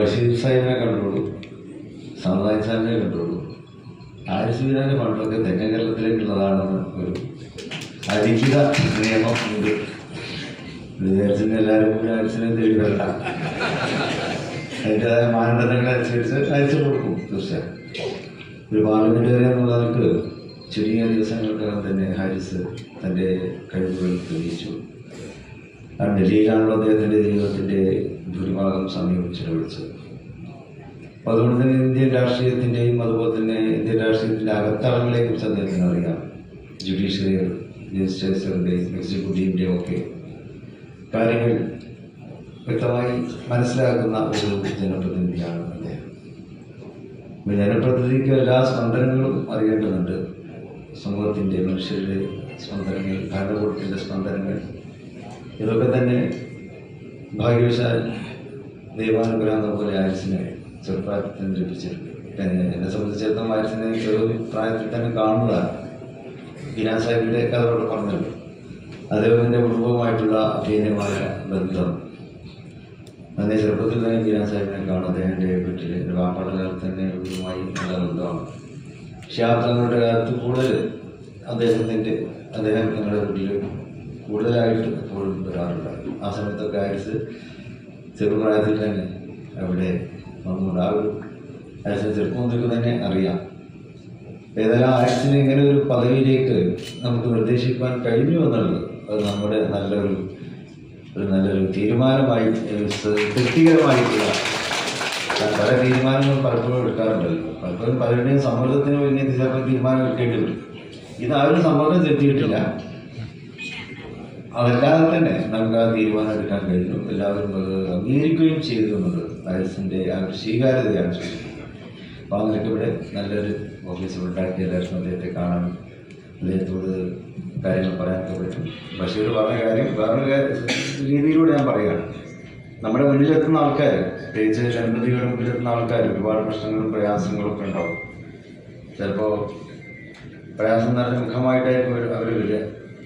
ബഷീർ സാഹിബിനെ കണ്ടോളൂ സമുദായ സാഹിബിനെ കണ്ടോളൂ ആരിസ് ബിരാന്റെ പണ്ടൊക്കെ തെക്കൻ കേരളത്തിലേക്കുള്ളതാണെന്ന് ഒരു അലിഖിത നിയമം ഉണ്ട്. വിചാരിച്ചിന് എല്ലാവരും കൂടി ആരിസിനെ തേടി വരണ്ട. അതിന്റെതായ മാനദണ്ഡങ്ങളെ അനുസരിച്ച് അയച്ചു കൊടുക്കും തീർച്ചയായും. ഒരു പാർലമെന്റുകാരെ എന്നുള്ളവർക്ക് ചുരുങ്ങിയ ദിവസങ്ങൾക്കകം തന്നെ ഹാരിസ് തന്റെ കഴിവുകൾ തെളിയിച്ചു. ഡൽഹിയിലാണല്ലോ അദ്ദേഹത്തിന്റെ ജീവിതത്തിന്റെ ഭൂരിഭാഗം സമയം ചെലവഴിച്ചത് അപ്പോൾ അതുകൊണ്ട് തന്നെ ഇന്ത്യൻ രാഷ്ട്രീയത്തിന്റെയും അതുപോലെ തന്നെ ഇന്ത്യൻ രാഷ്ട്രീയത്തിന്റെ അകത്തളങ്ങളെ കുറിച്ച് അദ്ദേഹത്തിന് അറിയാം. ജുഡീഷ്യറി ലെജിസ്ലേച്ചറിന്റെയും എക്സിക്യൂട്ടീവിന്റെയും ഒക്കെ കാര്യങ്ങൾ വ്യക്തമായി മനസ്സിലാക്കുന്ന ഒരു ജനപ്രതിനിധിയാണ് അദ്ദേഹം. ജനപ്രതിനിധിക്ക് എല്ലാ സ്പന്ദനങ്ങളും അറിയേണ്ടതുണ്ട്. സമൂഹത്തിന്റെ മനുഷ്യരുടെ സ്പന്ദനങ്ങൾ ഭരണകൂടത്തിന്റെ സ്പന്ദനങ്ങൾ. ഇതൊക്കെ തന്നെ ഭാഗ്യവശാൽ ദൈവാനുഗ്രഹം പോലെ ആയുസിനെ ചെറുപ്രായത്തിൽ തന്നെ ലഭിച്ചിട്ടുണ്ട് എന്നെ സംബന്ധിച്ചിടത്തോളം ആയുസിനെ ചെറു പ്രായത്തിൽ തന്നെ കാണുന്നതാണ്. ബിനാ സാഹിബിന്റെ കഥ പറഞ്ഞല്ലോ. അദ്ദേഹത്തിന്റെ കുടുംബവുമായിട്ടുള്ള അഭീനമായ ബന്ധം. അതിനെ ചെറുപ്പത്തിൽ തന്നെ ബിനാ സാഹിബിനെ കാണും. അദ്ദേഹത്തിന്റെ വീട്ടിൽ എന്റെ വാപ്പാടെ കാലത്ത് തന്നെ ഇവരുമായി നല്ല ബന്ധമാണ്. പക്ഷേ ആ തങ്ങളുടെ കാലത്ത് കൂടുതൽ അദ്ദേഹത്തിന്റെ അദ്ദേഹം ഞങ്ങളുടെ വീട്ടിൽ കൂടുതലായിട്ട് എപ്പോഴും വരാറുണ്ട്. ആ സമയത്തൊക്കെ ആയുസ് ചെറുപ്രായത്തിൽ തന്നെ അവിടെ വന്നുകൊണ്ട് ആ ഒരു ആക്ഷൻ ചെറുപ്പം മുതൽ തന്നെ അറിയാം. ഏതായാലും ആയുസിന് ഇങ്ങനെ ഒരു പദവിയിലേക്ക് നമുക്ക് നിർദ്ദേശിക്കാൻ കഴിഞ്ഞു എന്നുള്ളത് അത് നമ്മുടെ നല്ലൊരു ഒരു നല്ലൊരു തീരുമാനമായി തൃപ്തികരമായിട്ടുള്ള പല തീരുമാനങ്ങളും പലപ്പോഴും എടുക്കാറുണ്ടല്ലോ പലപ്പോഴും പലരുടെയും സമ്മർദ്ദത്തിന് വേണ്ടി തീരുമാനം എടുക്കേണ്ടി വരും. ഇത് ആ ഒരു സമ്മർദ്ദം ചെത്തിയിട്ടില്ല അതല്ലാതെ തന്നെ നമുക്ക് ആ തീരുമാനം എടുക്കാൻ കഴിഞ്ഞു. എല്ലാവരും അത് അംഗീകരിക്കുകയും ചെയ്തു എന്നുള്ളത് വയസ്സിന്റെ ആ ഒരു സ്വീകാര്യതയാണ് ചെയ്യുന്നത് അപ്പോൾ ആ നല്ലൊരു ഓഫീസ് ഉണ്ടാക്കി എല്ലാവർക്കും അദ്ദേഹത്തെ കാണാൻ അദ്ദേഹത്തോട് കാര്യങ്ങൾ പറയാനൊക്കെ പറ്റും. ബഷീർ പറഞ്ഞ കാര്യം വേറൊരു രീതിയിലൂടെ ഞാൻ പറയുകയാണ്. നമ്മുടെ മുന്നിലെത്തുന്ന ആൾക്കാർ പ്രത്യേകിച്ച് ജനപ്രതികളുടെ മുന്നിലെത്തുന്ന ആൾക്കാർ ഒരുപാട് പ്രശ്നങ്ങളും പ്രയാസങ്ങളും ഒക്കെ ഉണ്ടാവും. ചിലപ്പോൾ പ്രയാസം നിറഞ്ഞ മുഖമായിട്ടായിരിക്കും അവർ വരിക.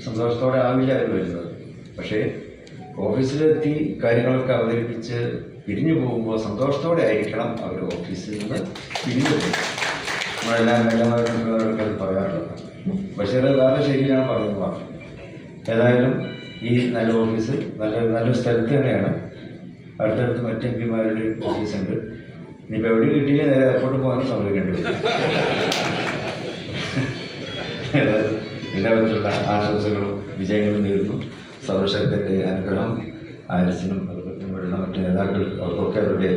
സന്തോഷത്തോടെ ആവില്ല അവർ വരുന്നത്. പക്ഷേ ഓഫീസിലെത്തി കാര്യങ്ങളൊക്കെ അവതരിപ്പിച്ച് പിരിഞ്ഞു പോകുമ്പോൾ സന്തോഷത്തോടെ ആയിരിക്കണം അവർ ഓഫീസിൽ നിന്ന് പിരിഞ്ഞു പോകും നമ്മളെല്ലാം മേലമാരൊക്കെ അത് പറയാറുള്ളത്. പക്ഷേ അത് വേറെ ശരിയാണ് പറയുന്നത് മാത്രം. ഏതായാലും ഈ നല്ല ഓഫീസ് നല്ല നല്ല സ്ഥലത്ത് തന്നെയാണ്. അടുത്തടുത്ത് മറ്റ് എം പിമാരുടെ ഓഫീസുണ്ട്. ഇനിയിപ്പോൾ എവിടെ കിട്ടിയാൽ നേരെ എയർപോർട്ടിൽ പോകാനും സംഭവിക്കേണ്ടി വരും എല്ലാവിധത്തിലുള്ള ആശംസകളും വിജയങ്ങളും നേരുന്നു. സൗരശക്തിന്റെ അനുഗ്രഹം ആരിസിനും അതുപോലെ തന്നെ ഇവിടെയുള്ള മറ്റ് നേതാക്കൾ അവർക്കൊക്കെ അവരുടെ